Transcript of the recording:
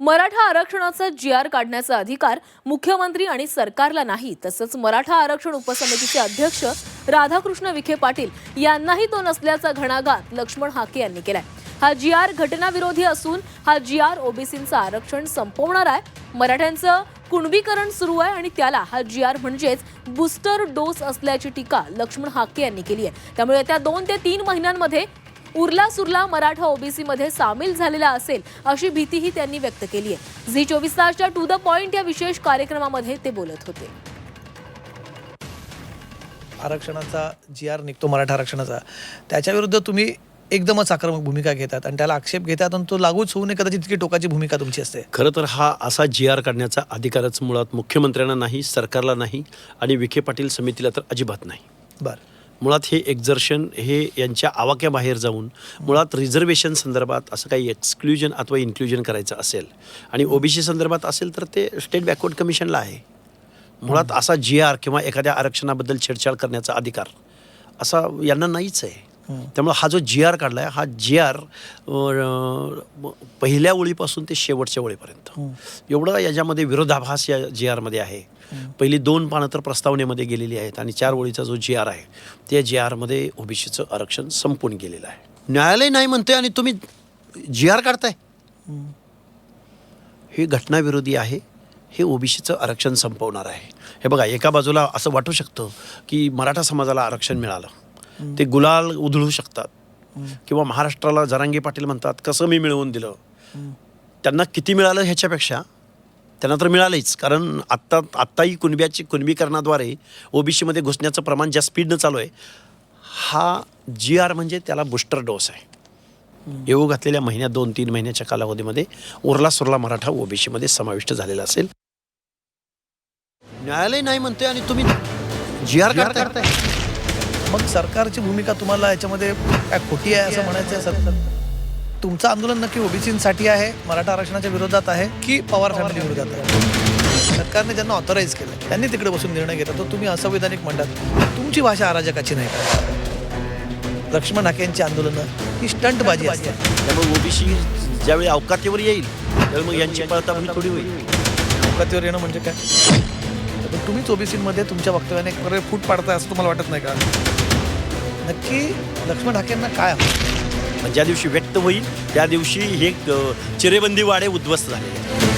मराठा आरक्षणाचा जी आर काढण्याचा अधिकार मुख्यमंत्री आणि सरकारला नाही तसंच मराठा आरक्षण उपसमितीचे अध्यक्ष राधाकृष्ण विखे पाटील यांनाही तो नसल्याचा घणाघात लक्ष्मण हाके यांनी केलाय. हा जी आर घटनाविरोधी असून हा जी आर ओबीसींचं आरक्षण संपवणार आहे. मराठ्यांचं कुणबीकरण सुरू आहे आणि त्याला हा जी आर म्हणजेच बूस्टर डोस असल्याची टीका लक्ष्मण हाके यांनी केली आहे. त्यामुळे येत्या दोन ते तीन महिन्यांमध्ये उरला सुरला मराठा ओबीसी मध्ये सामील झालेला असेल अशी भीतीही त्यांनी व्यक्त केली आहे. झी चोवीस तासच्या टू द पॉइंट या विशेष कार्यक्रमामध्ये ते बोलत होते. आरक्षणाचा जी आर निघतो मराठा आरक्षणाचा त्याच्याविरुद्ध तुम्ही एकदमच आक्रमक भूमिका घेतात आणि त्याला आक्षेप घेतात आणि तो लागूच होऊ नये कदाचित तितकी टोकाची भूमिका तुमची असते. खरं तर हा असा जी आर काढण्याचा अधिकारच मुळात मुख्यमंत्र्यांना नाही सरकारला नाही आणि विखे पाटील समितीला तर अजिबात नाही. बरं. मुळात हे एक्झर्शन हे यांच्या आवाक्याबाहेर जाऊन मुळात रिझर्वेशन संदर्भात असं काही एक्सक्ल्युजन अथवा इन्क्ल्युजन करायचं असेल आणि ओबीसी संदर्भात असेल तर ते स्टेट बॅकवर्ड कमिशनला आहे. मुळात असा जी आर किंवा एखाद्या आरक्षणाबद्दल छेडछाड करण्याचा अधिकार असा यांना नाहीच आहे. त्यामुळे हा जो जी आर काढला आहे हा जी आर पहिल्या ओळीपासून ते शेवटच्या ओळीपर्यंत. एवढं याच्यामध्ये विरोधाभास या जी आरमध्ये आहे. पहिली दोन पानं तर प्रस्तावनेमध्ये गेलेली आहेत आणि चार ओळीचा जो जी आर आहे त्या जी आरमध्ये ओबीसीचं आरक्षण संपून गेलेलं आहे. न्यायालय नाही म्हणते आणि तुम्ही जी आर काढताय. हे घटनाविरोधी आहे हे ओबीसीचं आरक्षण संपवणार आहे. हे बघा एका बाजूला असं वाटू शकतं की मराठा समाजाला आरक्षण मिळालं. ते गुलाल उधळू शकतात. किंवा महाराष्ट्राला जरांगे पाटील म्हणतात कसं मी मिळवून दिलं. त्यांना किती मिळालं ह्याच्यापेक्षा त्यांना तर मिळालंच कारण आत्ता आत्ताही कुणब्याची कुणबीकरणाद्वारे ओबीसीमध्ये घुसण्याचं प्रमाण ज्या स्पीडनं चालू आहे हा जी आर म्हणजे त्याला बुस्टर डोस आहे. येऊ घातलेल्या महिन्यात दोन तीन महिन्याच्या कालावधीमध्ये उरला सुरला मराठा ओबीसीमध्ये समाविष्ट झालेला असेल. न्यायालय नाही म्हणते आणि तुम्ही जी आर काढताय. मग सरकारची भूमिका तुम्हाला याच्यामध्ये काय खोटी आहे असं म्हणायचं आहे सर? तुमचं आंदोलन नक्की ओबीसीसाठी आहे मराठा आरक्षणाच्या विरोधात आहे की पवार फॅमिली विरोधात आहे? सरकारने ज्यांना ऑथराईज केलं त्यांनी तिकडे बसून निर्णय घेतला तो तुम्ही असंवैधानिक म्हणतात. तुमची भाषा अराजकाची नाही. का लक्ष्मण हाकेंची आंदोलनं ही स्टंटबाजी असते. त्यामुळे ओबीसी ज्यावेळी अवकातीवर येईल त्यावेळी मग यांची पळताभुई थोडी होईल. अवकातीवर येणं म्हणजे काय? तर तुम्हीच ओबीसीमध्ये तुमच्या वक्तव्याने एक फूट पाडताय असं तुम्हाला वाटत नाही का? नक्की लक्ष्मण हाकेंना काय हवं? म्हणजे ज्या दिवशी व्यक्त होईल त्या दिवशी हे चिरेबंदी वाडे उद्ध्वस्त झालेले आहेत.